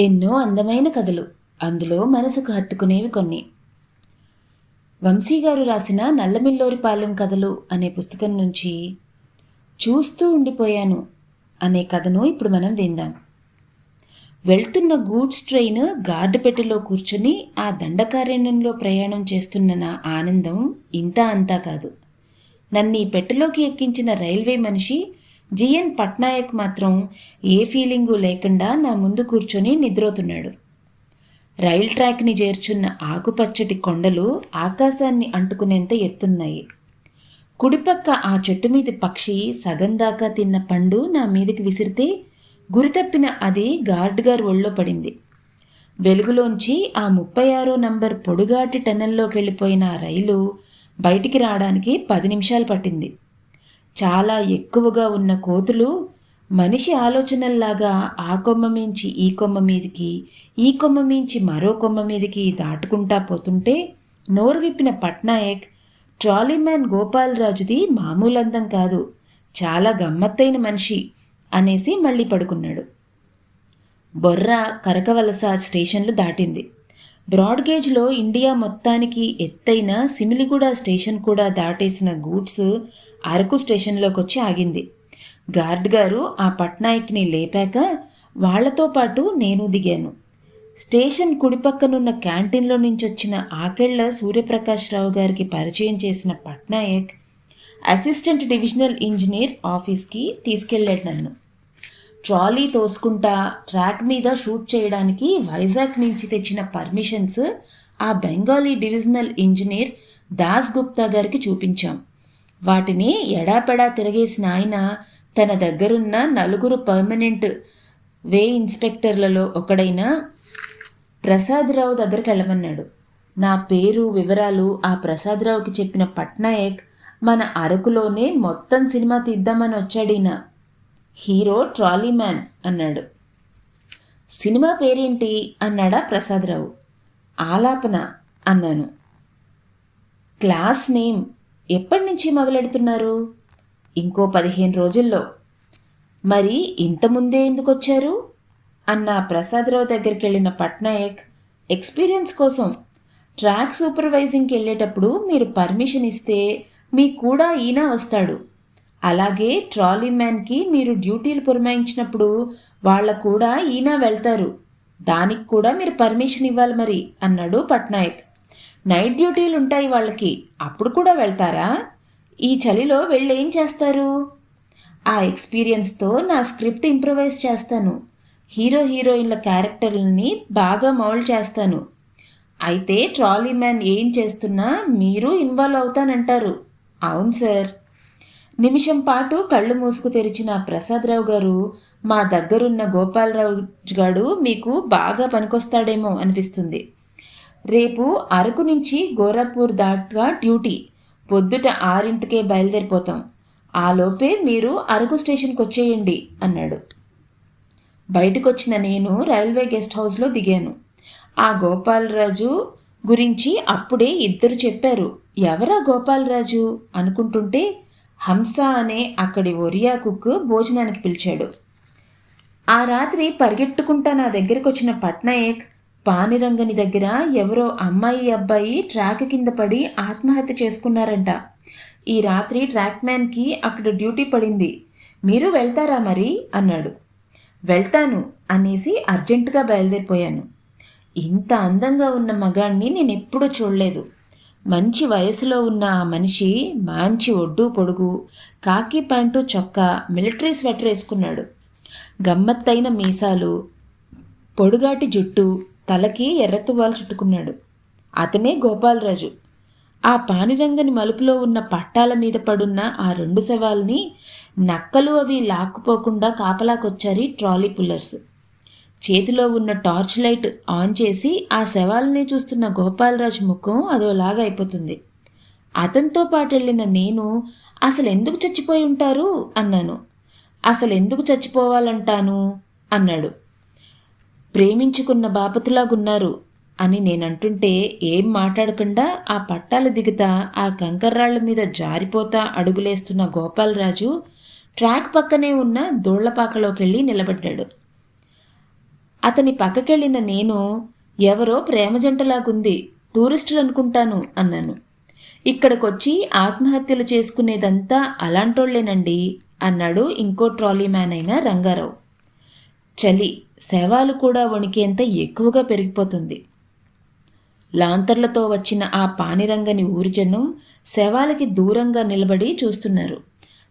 ఎన్నో అందమైన కథలు. అందులో మనసుకు హత్తుకునేవి కొన్ని. వంశీ గారు రాసిన నల్లమిల్లోరిపాలెం కథలు అనే పుస్తకం నుంచి చూస్తూ ఉండిపోయాను అనే కథను ఇప్పుడు మనం విందాం. వెళ్తున్న గూడ్స్ ట్రైన్ గార్డుపెట్టెలో కూర్చుని ఆ దండకారణ్యంలో ప్రయాణం చేస్తున్న నా ఆనందం ఇంత అంతా కాదు. నన్ను ఈ పెట్టెలోకి ఎక్కించిన రైల్వే మనిషి జిఎన్ పట్నాయక్ మాత్రం ఏ ఫీలింగు లేకుండా నా ముందు కూర్చొని నిద్రోతున్నాడు. రైల్ ట్రాక్ని చేర్చున్న ఆకుపచ్చటి కొండలు ఆకాశాన్ని అంటుకునేంత ఎత్తున్నాయి. కుడిపక్క ఆ చెట్టు మీద పక్షి సగం దాకా తిన్న పండు నా మీదకి విసిరితే గురితప్పిన అది గార్డ్ గారు ఒళ్ళో పడింది. వెలుగులోంచి ఆ ముప్పై ఆరో నంబర్ పొడుగాటి టెనల్లోకి వెళ్ళిపోయిన ఆ రైలు బయటికి రావడానికి పది నిమిషాలు పట్టింది. చాలా ఎక్కువగా ఉన్న కోతులు మనిషి ఆలోచనల్లాగా ఆ కొమ్మ మించి ఈ కొమ్మ మీదికి ఈ కొమ్మ మించి మరో కొమ్మ మీదికి దాటుకుంటా పోతుంటే నోరు విప్పిన పట్నాయక్ ట్రాలీమ్యాన్ గోపాలరాజుది మామూలందం కాదు చాలా గమ్మత్తైన మనిషి అనేసి మళ్ళీ పడుకున్నాడు. బొర్ర కరకవలస స్టేషన్లు దాటింది. బ్రాడ్గేజ్లో ఇండియా మొత్తానికి ఎత్తైన సిమిలిగూడ స్టేషన్ కూడా దాటేసిన గూడ్స్ అరకు స్టేషన్లోకి వచ్చి ఆగింది. గార్డ్ గారు ఆ పట్నాయక్ని లేపాక వాళ్ళతో పాటు నేను దిగాను. స్టేషన్ కుడిపక్కనున్న క్యాంటీన్లో నుంచి వచ్చిన ఆకెళ్ళ సూర్యప్రకాశ్రావు గారికి పరిచయం చేసిన పట్నాయక్ అసిస్టెంట్ డివిజనల్ ఇంజనీర్ ఆఫీస్కి తీసుకెళ్ళాడు నన్ను. ట్రాలీ తోసుకుంటా ట్రాక్ మీద షూట్ చేయడానికి వైజాగ్ నుంచి తెచ్చిన పర్మిషన్స్ ఆ బెంగాలీ డివిజనల్ ఇంజనీర్ దాస్ గుప్తా గారికి చూపించాం. వాటిని ఎడాపెడా తిరగేసిన ఆయన తన దగ్గరున్న నలుగురు పర్మనెంట్ వే ఇన్స్పెక్టర్లలో ఒకడైన ప్రసాదరావు దగ్గరికి వెళ్ళమన్నాడు. నా పేరు వివరాలు ఆ ప్రసాదరావుకి చెప్పిన పట్నాయక్ మన అరకులోనే మొత్తం సినిమా తీద్దామని వచ్చాడినా. హీరో ట్రాలీ మ్యాన్ అన్నాడు. సినిమా పేరేంటి? అన్నాడా ప్రసాదరావు. ఆలాపన అన్నాను. క్లాస్ నేమ్ ఎప్పటి నుంచి మొదలెడుతున్నారు? ఇంకో పదిహేను రోజుల్లో. మరి ఇంత ముందే ఎందుకు వచ్చారు అన్న ప్రసాదరావు దగ్గరికి వెళ్ళిన పట్నాయక్ ఎక్స్పీరియన్స్ కోసం ట్రాక్ సూపర్వైజింగ్కి వెళ్ళేటప్పుడు మీరు పర్మిషన్ ఇస్తే మీకు కూడా ఈయన వస్తాడు. అలాగే ట్రాలీ మ్యాన్కి మీరు డ్యూటీలు పురమాయించినప్పుడు వాళ్ళ కూడా ఈయన వెళ్తారు. దానికి కూడా మీరు పర్మిషన్ ఇవ్వాలి మరి అన్నాడు పట్నాయక్. నైట్ డ్యూటీలు ఉంటాయి వాళ్ళకి అప్పుడు కూడా వెళ్తారా? ఈ చలిలో వెళ్ళి ఏం చేస్తారు? ఆ ఎక్స్పీరియన్స్తో నా స్క్రిప్ట్ ఇంప్రవైజ్ చేస్తాను. హీరో హీరోయిన్ల క్యారెక్టర్లని బాగా మౌల్డ్ చేస్తాను. అయితే ట్రాలీ మ్యాన్ ఏం చేస్తున్నా మీరు ఇన్వాల్వ్ అవుతానంటారు. అవును సార్. నిమిషం పాటు కళ్ళు మూసుకు తెరిచిన ప్రసాదరావు గారు మా దగ్గరున్న గోపాలరావు గారు మీకు బాగా పనికొస్తాడేమో అనిపిస్తుంది. రేపు అరకు నుంచి గోరఖ్పూర్ దాట్గా డ్యూటీ. పొద్దుట ఆరింటికే బయలుదేరిపోతాం. ఆలోపే మీరు అరకు స్టేషన్కి వచ్చేయండి అన్నాడు. బయటకొచ్చిన నేను రైల్వే గెస్ట్ హౌస్లో దిగాను. ఆ గోపాలరాజు గురించి అప్పుడే ఇద్దరు చెప్పారు. ఎవరా గోపాలరాజు? అనుకుంటుంటే హంస అనే అక్కడి ఒరియా కుక్ భోజనానికి పిలిచాడు. ఆ రాత్రి పరిగెట్టుకుంటా నా దగ్గరకు వచ్చిన పట్నాయక్ పానిరంగని దగ్గర ఎవరో అమ్మాయి అబ్బాయి ట్రాక్ కింద పడి ఆత్మహత్య చేసుకున్నారంట. ఈ రాత్రి ట్రాక్ మ్యాన్కి అక్కడ డ్యూటీ పడింది. మీరు వెళ్తారా మరి? అన్నాడు. వెళ్తాను అనేసి అర్జెంటుగా బయలుదేరిపోయాను. ఇంత అందంగా ఉన్న మగాణ్ణి నేను ఎప్పుడూ చూడలేదు. మంచి వయసులో ఉన్న ఆ మనిషి మంచి ఒడ్డు పొడుగు కాకి ప్యాంటు చొక్కా మిలిటరీ స్వెటర్ వేసుకున్నాడు. గమ్మత్తైన మీసాలు పొడుగాటి జుట్టు తలకి ఎర్రతువాలు చుట్టుకున్నాడు. అతనే గోపాలరాజు. ఆ పానిరంగని మలుపులో ఉన్న పట్టాల మీద పడున్న ఆ రెండు శవాల్ని నక్కలు అవి లాక్కుపోకుండా కాపలాకొచ్చారి ట్రాలీ పుల్లర్స్. చేతిలో ఉన్న టార్చ్ లైట్ ఆన్ చేసి ఆ శవాలని చూస్తున్న గోపాలరాజు ముఖం అదోలాగా అయిపోతుంది. అతనితో పాటు వెళ్ళిన నేను అసలు ఎందుకు చచ్చిపోయి ఉంటారు? అన్నాను. అసలు ఎందుకు చచ్చిపోవాలంటాను? అన్నాడు. ప్రేమించుకున్న బాపతులాగున్నారు అని నేనంటుంటే ఏం మాట్లాడకుండా ఆ పట్టాలు దిగుతా ఆ కంకర్రాళ్ళ మీద జారిపోతా అడుగులేస్తున్న గోపాలరాజు ట్రాక్ పక్కనే ఉన్న దోళ్ళపాకలోకెళ్ళి నిలబడ్డాడు. అతని పక్కకెళ్ళిన నేను ఎవరో ప్రేమ జంటలాగుంది టూరిస్టులు అనుకుంటాను అన్నాను. ఇక్కడికొచ్చి ఆత్మహత్యలు చేసుకునేదంతా అలాంటోళ్ళేనండి అన్నాడు ఇంకో ట్రాలీ మ్యాన్ అయిన రంగారావు. చలి శవాలు కూడా వణికేంత ఎక్కువగా పెరిగిపోతుంది. లాంతర్లతో వచ్చిన ఆ పానిరంగని ఊరిజనం శవాలకి దూరంగా నిలబడి చూస్తున్నారు.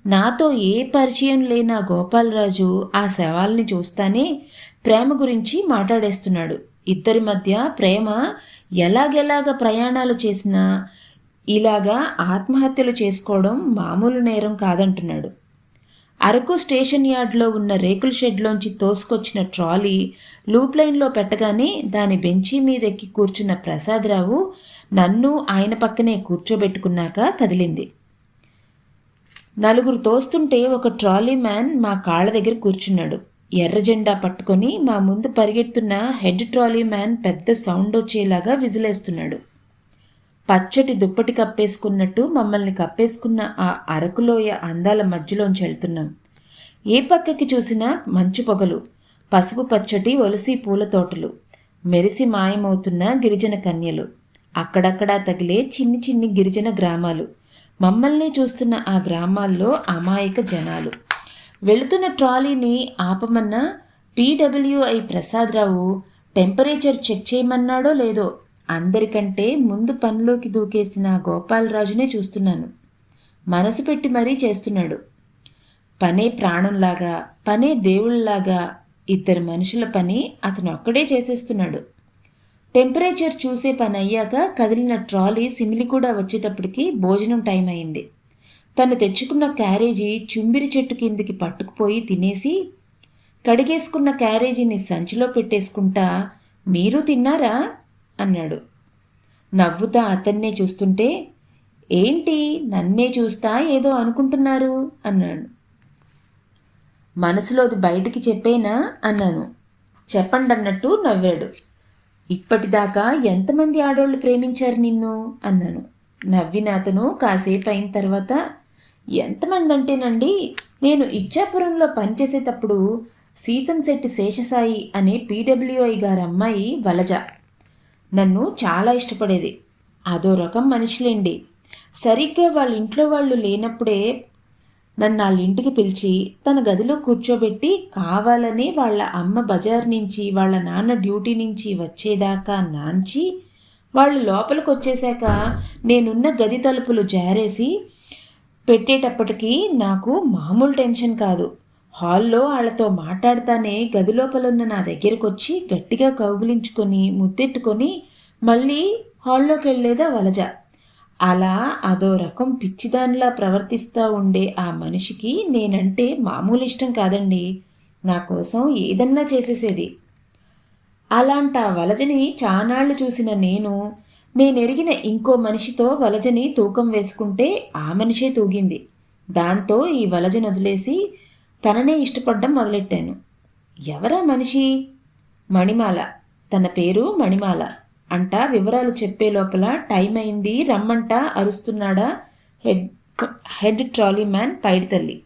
నాతో ఏ పరిచయం లేన గోపాలరాజు ఆ శవాల్ని చూస్తానే ప్రేమ గురించి మాట్లాడేస్తున్నాడు. ఇద్దరి మధ్య ప్రేమ ఎలాగెలాగ ప్రయాణాలు చేసినా ఇలాగా ఆత్మహత్యలు చేసుకోవడం మామూలు నేరం కాదంటున్నాడు. అరకు స్టేషన్ యార్డ్లో ఉన్న రేకుల షెడ్లోంచి తోసుకొచ్చిన ట్రాలీ లూప్ లైన్లో పెట్టగానే దాని బెంచి మీదెక్కి కూర్చున్న ప్రసాదరావు నన్ను ఆయన పక్కనే కూర్చోబెట్టుకున్నాక కదిలింది. నలుగురు తోస్తుంటే ఒక ట్రాలీ మ్యాన్ మా కాళ్ళ దగ్గర కూర్చున్నాడు. ఎర్ర జెండా పట్టుకొని మా ముందు పరిగెడుతున్న హెడ్ ట్రాలీ మ్యాన్ పెద్ద సౌండ్ వచ్చేలాగా విజిలేస్తున్నాడు. పచ్చటి దుప్పటి కప్పేసుకున్నట్టు మమ్మల్ని కప్పేసుకున్న ఆ అరకులోయ అందాల మధ్యలోంచి వెళ్తున్నాం. ఏ పక్కకి చూసినా మంచు పొగలు పసుపు పచ్చటి ఒలసి పూల తోటలు మెరిసి మాయమవుతున్న గిరిజన కన్యలు అక్కడక్కడా తగిలే చిన్ని చిన్ని గిరిజన గ్రామాలు. మమ్మల్ని చూస్తున్న ఆ గ్రామాల్లో అమాయక జనాలు. వెళుతున్న ట్రాలీని ఆపమన్న పీడబ్ల్యూఐ ప్రసాదరావు టెంపరేచర్ చెక్ చేయమన్నాడో లేదో అందరికంటే ముందు పనిలోకి దూకేసిన గోపాలరాజునే చూస్తున్నాను. మనసు పెట్టి మరీ చేస్తున్నాడు. పనే ప్రాణంలాగా పనే దేవుళ్ళలాగా ఇద్దరు మనుషుల పని అతను ఒక్కడే చేసేస్తున్నాడు. టెంపరేచర్ చూసే పని అయ్యాక కదిలిన ట్రాలీ సిమిలి కూడా వచ్చేటప్పటికి భోజనం టైం అయింది తను తెచ్చుకున్న క్యారేజీ చుంబిరి చెట్టు కిందికి పట్టుకుపోయి తినేసి కడిగేసుకున్న క్యారేజీని సంచిలో పెట్టేసుకుంటా మీరు తిన్నారా? అన్నాడు. నవ్వుతా అతన్నే చూస్తుంటే ఏంటి నన్నే చూస్తా ఏదో అనుకుంటున్నారు? అన్నాడు. మనసులోది బయటికి చెప్పేనా? అన్నాను. చెప్పండి అన్నట్టు నవ్వాడు. ఇప్పటిదాకా ఎంతమంది ఆడోళ్ళు ప్రేమించారు నిన్ను? అన్నాను. నవ్విన అతను కాసేపు అయిన తర్వాత ఎంతమంది అంటేనండి నేను ఇచ్చాపురంలో పనిచేసేటప్పుడు సీతంశెట్టి శేషసాయి అనే పీడబ్ల్యూఐ గారి అమ్మాయి వలజ. నన్ను చాలా ఇష్టపడేది. అదో రకం మనిషిలేండి. సరిగ్గా వాళ్ళ ఇంట్లో వాళ్ళు లేనప్పుడే నన్ను వాళ్ళ ఇంటికి పిలిచి తన గదిలో కూర్చోబెట్టి కావాలని వాళ్ళ అమ్మ బజార్ నుంచి వాళ్ళ నాన్న డ్యూటీ నుంచి వచ్చేదాకా నాంచి వాళ్ళు లోపలికి వచ్చేశాక నేనున్న గది తలుపులు జారేసి పెట్టేటప్పటికీ నాకు మామూలు టెన్షన్ కాదు. హాల్లో వాళ్ళతో మాట్లాడతానే గది లోపలున్న నా దగ్గరకు వచ్చి గట్టిగా కౌగులించుకొని ముద్దెట్టుకొని మళ్ళీ హాల్లోకి వెళ్ళేదా వలజ. అలా అదో రకం పిచ్చిదానిలా ప్రవర్తిస్తూ ఉండే ఆ మనిషికి నేనంటే మామూలు ఇష్టం కాదండి. నా కోసం ఏదన్నా చేసేసేది. అలాంటి ఆ వలజని చానాళ్ళు చూసిన నేను నేనెరిగిన ఇంకో మనిషితో వలజని తూకం వేసుకుంటే ఆ మనిషే తూగింది. దాంతో ఈ వలజను వదిలేసి తననే ఇష్టపడడం మొదలెట్టాను. ఎవరా మనిషి? మణిమాల. తన పేరు మణిమాల. అంట వివరాలు చెప్పే లోపల టైం అయింది రమ్మంట అరుస్తున్నాడా head head trolley man Paiditalli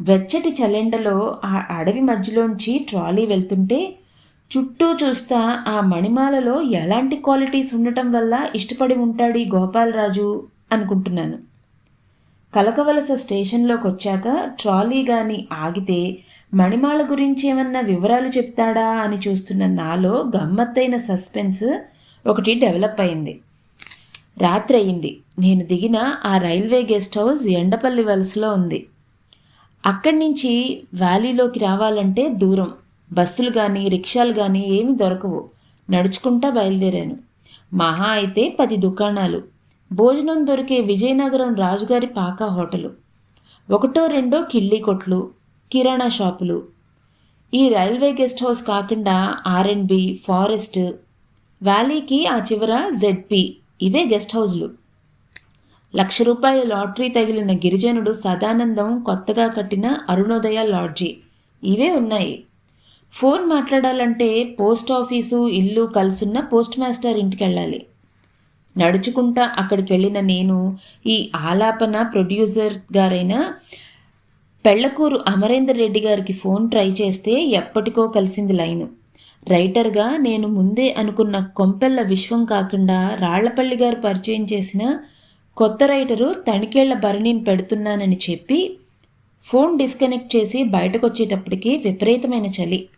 వెచ్చటి చలెండలో ఆ అడవి మధ్యలోంచి ట్రాలీ వెళ్తుంటే చుట్టూ చూస్తా ఆ మణిమాలలో ఎలాంటి క్వాలిటీస్ ఉండటం వల్ల ఇష్టపడి ఉంటాడు గోపాలరాజు అనుకుంటున్నాను. కలకవలస స్టేషన్లోకి వచ్చాక ట్రాలీ గాని ఆగితే మణిమాల గురించి ఏమన్నా వివరాలు చెప్తాడా అని చూస్తున్న నాలో గమ్మత్తైన సస్పెన్స్ ఒకటి డెవలప్ అయింది. రాత్రి అయింది నేను దిగిన ఆ రైల్వే గెస్ట్ హౌస్ ఎండపల్లి వలసలో ఉంది. అక్కడి నుంచి వ్యాలీలోకి రావాలంటే దూరం. బస్సులు కానీ రిక్షాలు కానీ ఏమి దొరకవు. నడుచుకుంటా బయలుదేరాను. మహా అయితే పది దుకాణాలు. భోజనం దొరికే విజయనగరం రాజుగారి పాకా హోటలు. ఒకటో రెండో కిళ్ళీ కొట్లు కిరాణా షాపులు. ఈ రైల్వే గెస్ట్ హౌస్ కాకుండా ఆర్ఎండ్బి ఫారెస్ట్ వ్యాలీకి ఆ చివర జెడ్పి. ఇవే గెస్ట్ హౌస్లు. లక్ష రూపాయల లాటరీ తగిలిన గిరిజనుడు సదానందం కొత్తగా కట్టిన అరుణోదయ లాడ్జీ. ఇవే ఉన్నాయి. ఫోన్ మాట్లాడాలంటే పోస్ట్ ఆఫీసు ఇల్లు కలుసున్న పోస్ట్ మాస్టర్ ఇంటికి వెళ్ళాలి నడుచుకుంటా అక్కడికి వెళ్ళిన నేను ఈ ఆలాపన ప్రొడ్యూసర్ గారైన పెళ్ళకూరు అమరేందర్ రెడ్డి గారికి ఫోన్ ట్రై చేస్తే ఎప్పటికో కలిసింది లైను. రైటర్గా నేను ముందే అనుకున్న కొంపెల్ల విశ్వం కాకుండా రాళ్ళపల్లి గారు పరిచయం చేసిన కొత్త రైటరు తణికేళ్ళ భరణిని పెడుతున్నానని చెప్పి ఫోన్ డిస్కనెక్ట్ చేసి బయటకొచ్చేటప్పటికి విపరీతమైన చలి.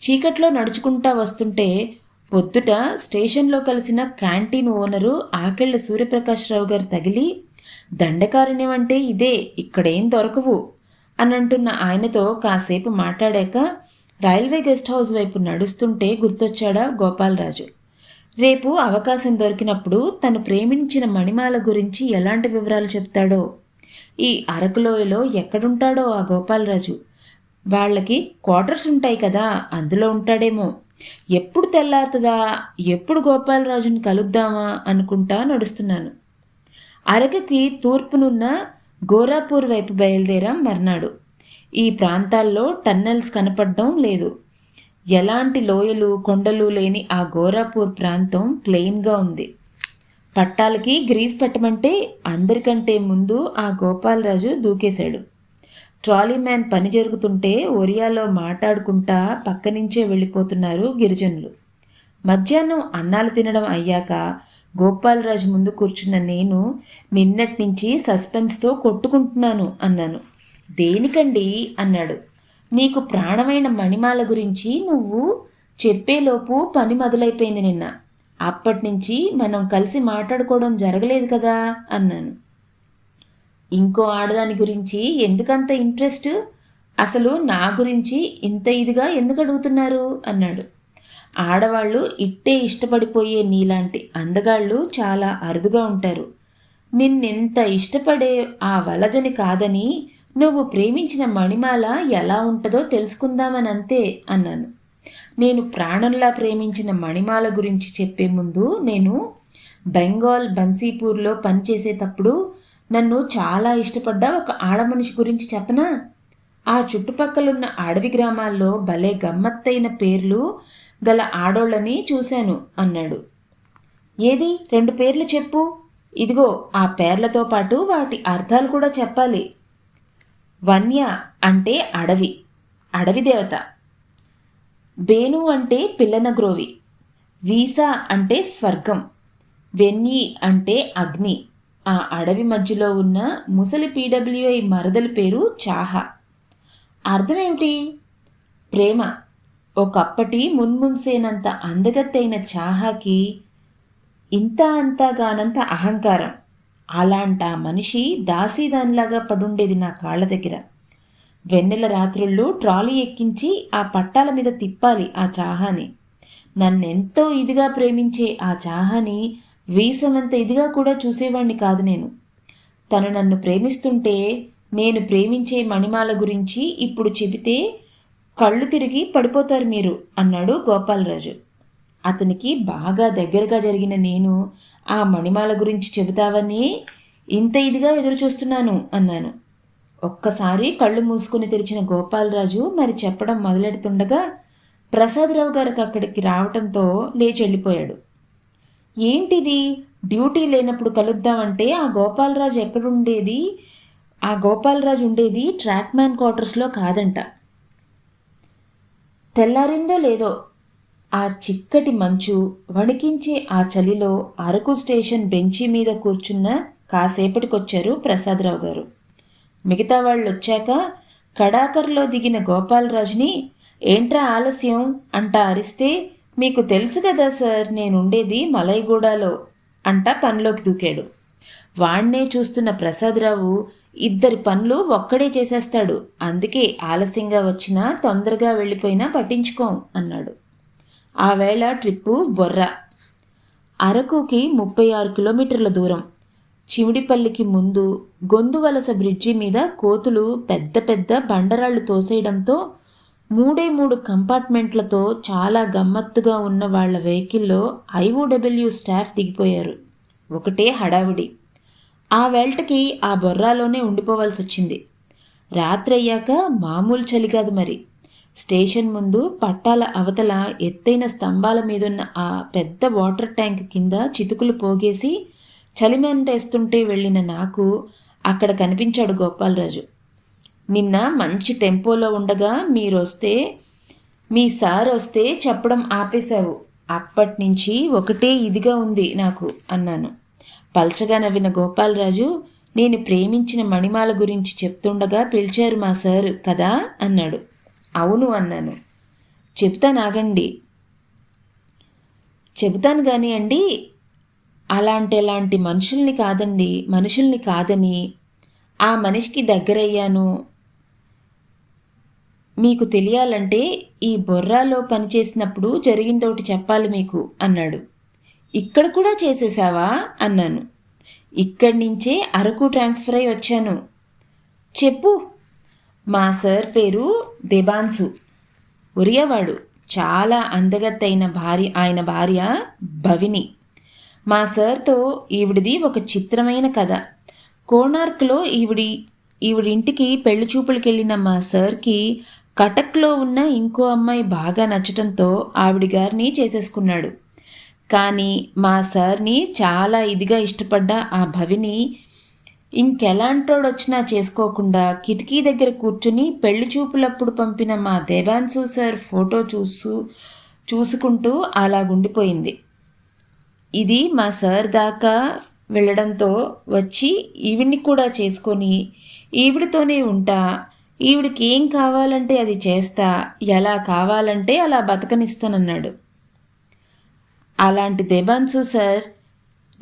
చీకట్లో నడుచుకుంటా వస్తుంటే పొద్దుట స్టేషన్లో కలిసిన క్యాంటీన్ ఓనరు ఆకెళ్ళ సూర్యప్రకాశ్రావు గారు తగిలి దండకారణ్యం అంటే ఇదే ఇక్కడేం దొరకవు అని అంటున్న ఆయనతో కాసేపు మాట్లాడాక రైల్వే గెస్ట్ హౌస్ వైపు నడుస్తుంటే గుర్తొచ్చాడా గోపాలరాజు. రేపు అవకాశం దొరికినప్పుడు తను ప్రేమించిన మణిమాల గురించి ఎలాంటి వివరాలు చెప్తాడో ఈ అరకులోయలో ఎక్కడుంటాడో ఆ గోపాలరాజు. వాళ్ళకి క్వార్టర్స్ ఉంటాయి కదా అందులో ఉంటాడేమో. ఎప్పుడు తెల్లారుతుందా ఎప్పుడు గోపాలరాజుని కలుద్దామా అనుకుంటా నడుస్తున్నాను. అరకకి తూర్పునున్న గోరాపూర్ వైపు బయలుదేరాం మర్నాడు. ఈ ప్రాంతాల్లో టన్నెల్స్ కనపడడం లేదు. ఎలాంటి లోయలు కొండలు లేని ఆ గోరాపూర్ ప్రాంతం ప్లెయిన్గా ఉంది. పట్టాలకి గ్రీస్ పెట్టమంటే అందరికంటే ముందు ఆ గోపాలరాజు దూకేశాడు. ట్రాలీ మ్యాన్ పని జరుగుతుంటే ఒరియాలో మాట్లాడుకుంటా పక్క నుంచే వెళ్ళిపోతున్నారు గిరిజనులు. మధ్యాహ్నం అన్నాలు తినడం అయ్యాక గోపాలరాజు ముందు కూర్చున్న నేను నిన్నటి నుంచి సస్పెన్స్తో కొట్టుకుంటున్నాను అన్నాను. దేనికండి? అన్నాడు. నీకు ప్రాణమైన మణిమాల గురించి నువ్వు చెప్పేలోపు పని మొదలైపోయింది నిన్న. అప్పటి నుంచి మనం కలిసి మాట్లాడుకోవడం జరగలేదు కదా? అన్నాను. ఇంకో ఆడదాని గురించి ఎందుకంత ఇంట్రెస్ట్ అసలు నా గురించి ఇంత ఇదిగా ఎందుకు అడుగుతున్నారు? అన్నాడు. ఆడవాళ్ళు ఇట్టే ఇష్టపడిపోయే నీలాంటి అందగాళ్ళు చాలా అరుదుగా ఉంటారు. నిన్నెంత ఇష్టపడే ఆ వలజని కాదని నువ్వు ప్రేమించిన మణిమాల ఎలా ఉంటుందో తెలుసుకుందామని అంతే అన్నాను. నేను ప్రాణంలా ప్రేమించిన మణిమాల గురించి చెప్పే ముందు నేను బెంగాల్ బన్సీపూర్లో పనిచేసేటప్పుడు నన్ను చాలా ఇష్టపడ్డ ఒక ఆడమనిషి గురించి చెప్పనా? ఆ చుట్టుపక్కలున్న అడవి గ్రామాల్లో భలే గమ్మత్తైన పేర్లు గల ఆడోళ్ళని చూశాను అన్నాడు. ఏది? రెండు పేర్లు చెప్పు. ఇదిగో ఆ పేర్లతో పాటు వాటి అర్థాలు కూడా చెప్పాలి. వన్య అంటే అడవి అడవి దేవత. బేను అంటే పిల్లనగ్రోవి వీసా అంటే స్వర్గం వెన్యి అంటే అగ్ని. ఆ అడవి మధ్యలో ఉన్న ముసలి పీడబ్ల్యూఐ మరదల పేరు చాహ. అర్థమేమిటి? ప్రేమ. ఒకప్పటి మున్మున్సేనంత అందగత్తైన చాహాకి ఇంత అంతగానంత అహంకారం. అలాంట మనిషి దాసీదానిలాగా పడుండేది నా కాళ్ళ దగ్గర. వెన్నెల రాత్రుల్లో ట్రాలీ ఎక్కించి ఆ పట్టాల మీద తిప్పాలి ఆ చాహాని. నన్నెంతో ఇదిగా ప్రేమించే ఆ చాహాని వీసమంత ఇదిగా కూడా చూసేవాణ్ణి కాదు నేను. తను నన్ను ప్రేమిస్తుంటే నేను ప్రేమించే మణిమాల గురించి ఇప్పుడు చెబితే కళ్ళు తిరిగి పడిపోతారు మీరు అన్నాడు గోపాలరాజు. అతనికి బాగా దగ్గరగా జరిగిన నేను ఆ మణిమాల గురించి చెబుతావని ఇంత ఇదిగా ఎదురు చూస్తున్నాను అన్నాను. ఒక్కసారి కళ్ళు మూసుకుని తెరిచిన గోపాలరాజు మరి చెప్పడం మొదలెడుతుండగా ప్రసాదరావు గారికి అక్కడికి రావటంతో లేచి వెళ్ళిపోయాడు ఏంటిది? డ్యూటీ లేనప్పుడు కలుద్దామంటే ఆ గోపాలరాజు ఎక్కడుండేది? ఆ గోపాలరాజు ఉండేది ట్రాక్ మ్యాన్ క్వార్టర్స్లో కాదంట. తెల్లారిందో లేదో ఆ చిక్కటి మంచు వణికించే ఆ చలిలో అరకు స్టేషన్ బెంచి మీద కూర్చున్న కాసేపటికొచ్చారు ప్రసాదరావు గారు. మిగతా వాళ్ళు వచ్చాక కడాకర్లో దిగిన గోపాలరాజుని ఏంట్రా ఆలస్యం? అంటా అరిస్తే మీకు తెలుసు కదా సార్ నేనుండేది మలైగూడలో అంటా పనిలోకి దూకాడు. వాణ్ణే చూస్తున్న ప్రసాదరావు ఇద్దరి పనులు ఒక్కడే చేసేస్తాడు. అందుకే ఆలస్యంగా వచ్చినా తొందరగా వెళ్ళిపోయినా పట్టించుకోం అన్నాడు. ఆ వేళ ట్రిప్పు బొర్ర. అరకుకి ముప్పై ఆరు కిలోమీటర్ల దూరం. చిమిడిపల్లికి ముందు గొందువలస బ్రిడ్జి మీద కోతులు పెద్ద పెద్ద బండరాళ్ళు తోసేయడంతో మూడే మూడు కంపార్ట్మెంట్లతో చాలా గమ్మత్తుగా ఉన్న వాళ్ళ వెహికల్లో ఐఓడబ్ల్యూ స్టాఫ్ దిగిపోయారు. ఒకటే హడావిడి. ఆ వెల్ట్కి ఆ బొర్రాలోనే ఉండిపోవాల్సి వచ్చింది రాత్రి అయ్యాక మామూలు చలి కాదు మరి. స్టేషన్ ముందు పట్టాల అవతల ఎత్తైన స్తంభాల మీదున్న ఆ పెద్ద వాటర్ ట్యాంక్ కింద చితుకులు పోగేసి చలిమెంటేస్తుంటే వెళ్ళిన నాకు అక్కడ కనిపించాడు గోపాలరాజు. నిన్న మంచి టెంపోలో ఉండగా మీరొస్తే మీ సార్ వస్తే చెప్పడం ఆపేశావు. అప్పటి నుంచి ఒకటే ఇదిగా ఉంది నాకు అన్నాను. పల్చగా నవ్విన గోపాలరాజు నేను ప్రేమించిన మణిమాల గురించి చెప్తుండగా పిలిచారు మా సార్ కదా? అన్నాడు. అవును అన్నాను. చెప్తానాగండి చెబుతాను కానీ అండి అలాంటి అలాంటి మనుషుల్ని కాదండి మనుషుల్ని కాదని. ఆ మనిషికి దగ్గరయ్యాను మీకు తెలియాలంటే ఈ బొర్రాలో పనిచేసినప్పుడు జరిగిందోటి చెప్పాలి మీకు అన్నాడు. ఇక్కడ కూడా చేసేసావా? అన్నాను. ఇక్కడి నుంచే అరకు ట్రాన్స్ఫర్ అయి వచ్చాను. చెప్పు. మా సార్ పేరు దేబాన్సు. ఉరియవాడు చాలా అందగత్తైన భార్య ఆయన భార్య భవిని. మా సార్తో ఈవిడిది ఒక చిత్రమైన కథ. కోణార్క్లో ఈవిడి ఈవిడింటికి పెళ్ళి చూపులకెళ్ళిన మా సార్కి కటక్లో ఉన్న ఇంకో అమ్మాయి బాగా నచ్చటంతో ఆవిడ గారిని చేసేసుకున్నాడు. కానీ మా సార్ని చాలా ఇదిగా ఇష్టపడ్డ ఆ భవిని ఇంకెలాంటోడొచ్చినా చేసుకోకుండా కిటికీ దగ్గర కూర్చుని పెళ్ళి చూపులప్పుడు పంపిన మా దేవాన్సు సార్ ఫోటో చూసు చూసుకుంటూ అలాగుండిపోయింది ఇది మా సార్ దాకా వెళ్ళడంతో వచ్చి ఈవిడ్ని కూడా చేసుకొని ఈవిడితోనే ఉంటా ఈవిడికి ఏం కావాలంటే అది చేస్తా ఎలా కావాలంటే అలా బతకనిస్తానన్నాడు. అలాంటి దెబాన్సు సార్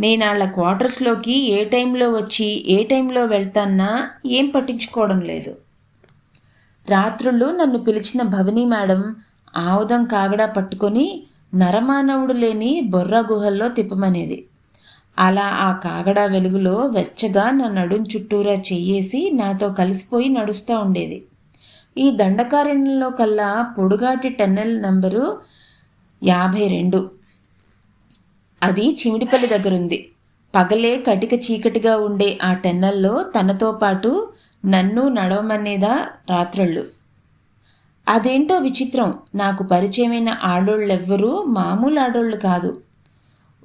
నేను వాళ్ళ క్వార్టర్స్లోకి ఏ టైంలో వచ్చి ఏ టైంలో వెళ్తాన్నా ఏం పట్టించుకోవడం లేదు. రాత్రులు నన్ను పిలిచిన భవని మేడం ఆవుదం కాగడా పట్టుకొని నరమానవుడు లేని బొర్రా గుహల్లో తిప్పమనేది. అలా ఆ కాగడా వెలుగులో వెచ్చగా నా నడుం చుట్టూరా చెయ్యేసి నాతో కలిసిపోయి నడుస్తూ ఉండేది. ఈ దండకారణ్యంలో కల్లా పొడుగాటి టెన్నెల్ నంబరు యాభై రెండు. అది చిమిడిపల్లి దగ్గరుంది. పగలే కటిక చీకటిగా ఉండే ఆ టెన్నెల్లో తనతో పాటు నన్ను నడవమనేదా రాత్రుళ్ళు. అదేంటో విచిత్రం. నాకు పరిచయమైన ఆడోళ్ళెవ్వరూ మామూలు ఆడోళ్ళు కాదు.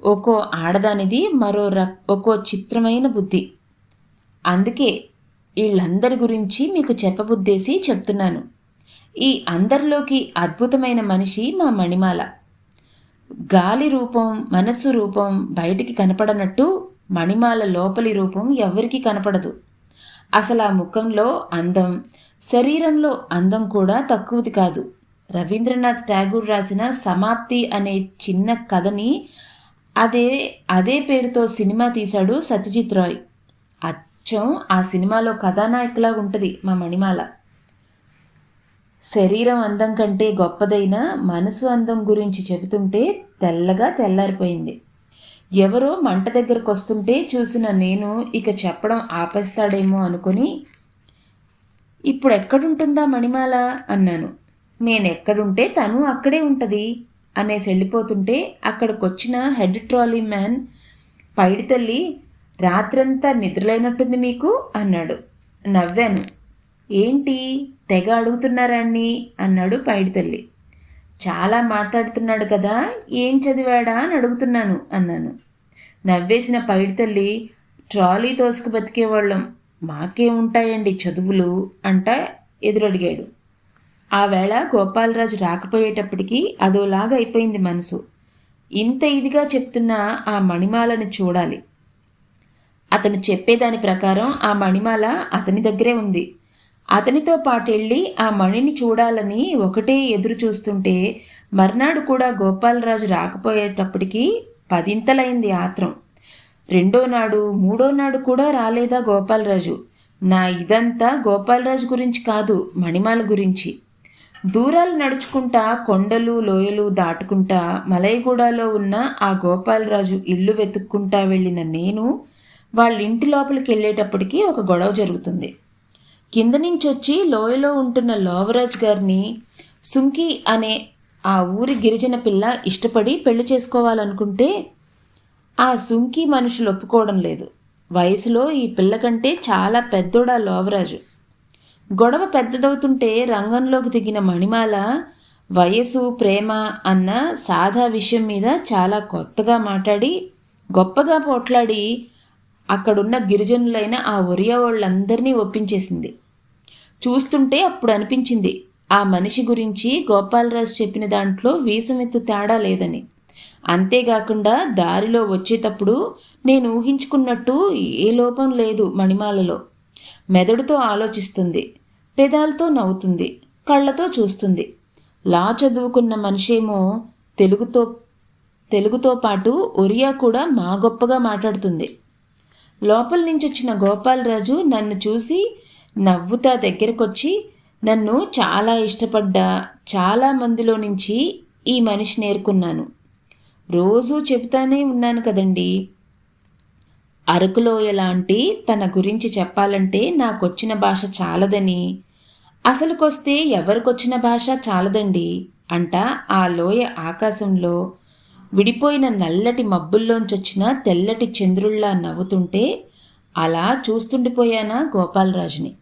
ఒక్కో ఆడదానిది మరో ర ఒక్కో చిత్రమైన బుద్ధి. అందుకే వీళ్ళందరి గురించి మీకు చెప్పబుద్దేసి చెప్తున్నాను. ఈ అందరిలోకి అద్భుతమైన మనిషి మా మణిమాల. గాలి రూపం మనస్సు రూపం బయటికి కనపడనట్టు మణిమాల లోపలి రూపం ఎవరికి కనపడదు. అసలు ఆ ముఖంలో అందం శరీరంలో అందం కూడా తక్కువది కాదు. రవీంద్రనాథ్ ఠాగూర్ రాసిన సమాప్తి అనే చిన్న కథని అదే అదే పేరుతో సినిమా తీశాడు సత్యజిత్ రాయ్. అచ్చం ఆ సినిమాలో కథానాయకులా ఉంటుంది మా మణిమాల. శరీరం అందం కంటే గొప్పదైన మనసు అందం గురించి చెబుతుంటే తెల్లగా తెల్లారిపోయింది. ఎవరో మంట దగ్గరకు వస్తుంటే చూసిన నేను ఇక చెప్పడం ఆపేస్తాడేమో అనుకుని ఇప్పుడు ఎక్కడుంటుందా మణిమాల? అన్నాను. నేను ఎక్కడుంటే తను అక్కడే ఉంటుంది. అనేసి వెళ్ళిపోతుంటే అక్కడికొచ్చిన head trolley man Paidi Talli రాత్రంతా నిద్రలేనట్టుంది మీకు? అన్నాడు. నవ్వాను. ఏంటి? తెగ అడుగుతున్నారాన్ని అన్నాడు పైడి తల్లి. చాలా మాట్లాడుతున్నాడు కదా ఏం చదివాడా అని అడుగుతున్నాను అన్నాను. నవ్వేసిన పైడి తల్లి ట్రాలీ తోసుకు బతికేవాళ్ళం మాకే ఉంటాయండి చదువులు? అంట ఎదురడిగాడు. ఆ వేళ గోపాలరాజు రాకపోయేటప్పటికీ అదోలాగా అయిపోయింది మనసు. ఇంత ఇదిగా చెప్తున్న ఆ మణిమాలను చూడాలి. అతను చెప్పేదాని ప్రకారం ఆ మణిమాల అతని దగ్గరే ఉంది. అతనితో పాటెళ్ళి ఆ మణిని చూడాలని ఒకటే ఎదురు చూస్తుంటే మర్నాడు కూడా గోపాలరాజు రాకపోయేటప్పటికీ పదింతలైంది ఆత్రం. రెండో నాడు మూడో నాడు కూడా రాలేదా గోపాలరాజు? నా ఇదంతా గోపాలరాజు గురించి కాదు మణిమాల గురించి. దూరాలు నడుచుకుంటా కొండలు లోయలు దాటుకుంటా మలైగూడలో ఉన్న ఆ గోపాలరాజు ఇల్లు వెతుక్కుంటా వెళ్ళిన నేను వాళ్ళ ఇంటి లోపలికి వెళ్ళేటప్పటికి ఒక గొడవ జరుగుతుంది. కింద నుంచి వచ్చి లోయలో ఉంటున్న లోవరాజ్ గారిని సుంకి అనే ఆ ఊరి గిరిజన పిల్ల ఇష్టపడి పెళ్ళి చేసుకోవాలనుకుంటే ఆ సుంకి మనుషులు ఒప్పుకోవడం లేదు. వయసులో ఈ పిల్ల కంటే చాలా పెద్దోడా లోవరాజు. గొడవ పెద్దదవుతుంటే రంగంలోకి దిగిన మణిమాల వయసు ప్రేమ అన్న సాదా విషయం మీద చాలా కొత్తగా మాట్లాడి గొప్పగా పోట్లాడి అక్కడున్న గిరిజనులైన ఆ ఒరియా వాళ్ళందరినీ ఒప్పించేసింది. చూస్తుంటే అప్పుడు అనిపించింది ఆ మనిషి గురించి గోపాలరాజు చెప్పిన దాంట్లో వీసమెత్తు తేడా లేదని. అంతేకాకుండా దారిలో వచ్చేటప్పుడు నేను ఊహించుకున్నట్టు ఏ లోపం లేదు మణిమాలలో. మెదడుతో ఆలోచిస్తుంది. పెదాలతో నవ్వుతుంది కళ్ళతో చూస్తుంది. లా చదువుకున్న మనిషేమో తెలుగుతో తెలుగుతో పాటు ఒరియా కూడా మా గొప్పగా మాట్లాడుతుంది. లోపల నుంచి వచ్చిన గోపాలరాజు నన్ను చూసి నవ్వుతా దగ్గరకొచ్చి నన్ను చాలా ఇష్టపడ్డా చాలా మందిలో నుంచి ఈ మనిషి నేర్కున్నాను రోజూ చెబుతానే ఉన్నాను కదండీ. అరకులోయ లాంటి తన గురించి చెప్పాలంటే నాకొచ్చిన భాష చాలదని. అసలుకొస్తే ఎవరికొచ్చిన భాష చాలదండి అంట ఆ లోయ ఆకాశంలో విడిపోయిన నల్లటి మబ్బుల్లోంచొచ్చిన తెల్లటి చంద్రుల్లా నవ్వుతుంటే అలా చూస్తుండిపోయానా గోపాలరాజుని.